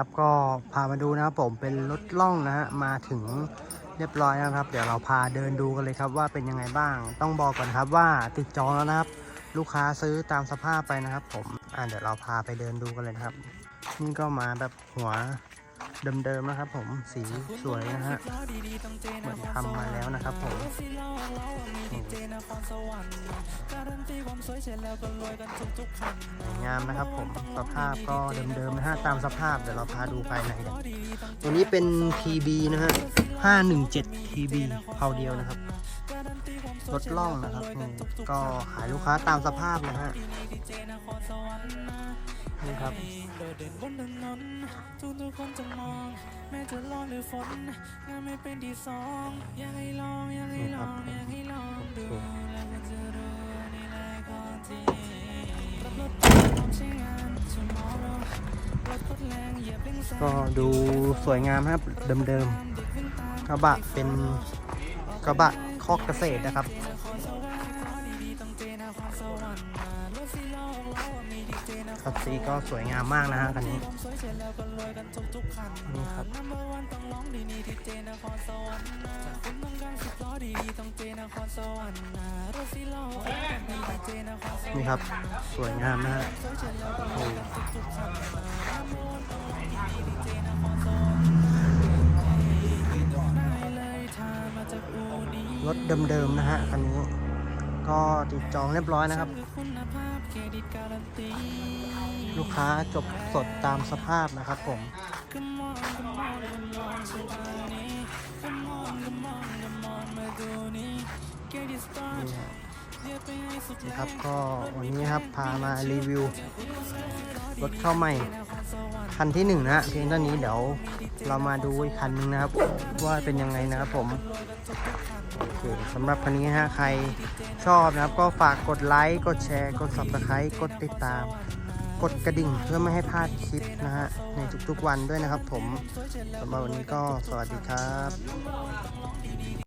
นะครับ ก็พามาดูนะครับผมเป็นรถล่องนะฮะมาถึงเรียบร้อยนะครับ เดี๋ยวเราพาเดินดูกันเลยครับว่าเป็นยังไงบ้าง ต้องบอกก่อนครับว่าติดจองแล้วนะครับ ลูกค้าซื้อตามสภาพไปนะครับ ผมอ่าเดี๋ยวเราพาไปเดินดูกันเลยครับ นี่ก็มาแบบหัว เดิมๆนะครับผมสีสวยนะฮะเหมือนทำมาแล้วนะครับผมสวยงามนะครับผมสภาพก็เดิมๆนะฮะตามสภาพเดี๋ยวเราพาดูภายในกันตัวนี้เป็น PB นะฮะ517 PB เผาเดียวนะครับรถล่องนะครับนี่ก็ขายลูกค้าตามสภาพนะฮะ นี่ครับโดดเด่นบนถนนทุกทุกคนจะมอง แม้จะร้อนหรือฝนงานไม่เป็นที่สองอยากให้ลองอยากให้ลองอยากให้ลองดูแล้วก็จะรู้นี่แหละของจริงรับรถพร้อมใช้งาน tomorrow รถโคตรแรงเหยียบเร่งแซงก็ดูสวยงามครับเดิมๆกระบะเป็นกระบะคอกเกษตรนะครับ ขับสีก็สวยงามมากนะฮะคันนี้นี่ครับนี่ครับสวยงามนะฮะโอ้รถเดิมๆนะฮะคันนี้ ก็ติดจองเรียบร้อยนะครับ ลูกค้าจบสดตามสภาพนะครับผมนี่ฮะครับก็วันนี้ครับพามารีวิวรถเข้าใหม่ คันที่หนึ่งนะเพียงเท่านี้เดี๋ยวเรามาดูอีกคันหนึงนะครับ ว่าเป็นยังไงนะครับผม สำหรับคันนี้ฮะใครชอบนะครับ ก็ฝากกดไลค์กดแชร์กด subscribe กดติดตาม กดกระดิ่งเพื่อไม่ให้พลาดคลิปนะฮะในทุกๆวันด้วยนะครับผมสำหรับวันนี้ก็สวัสดีครับ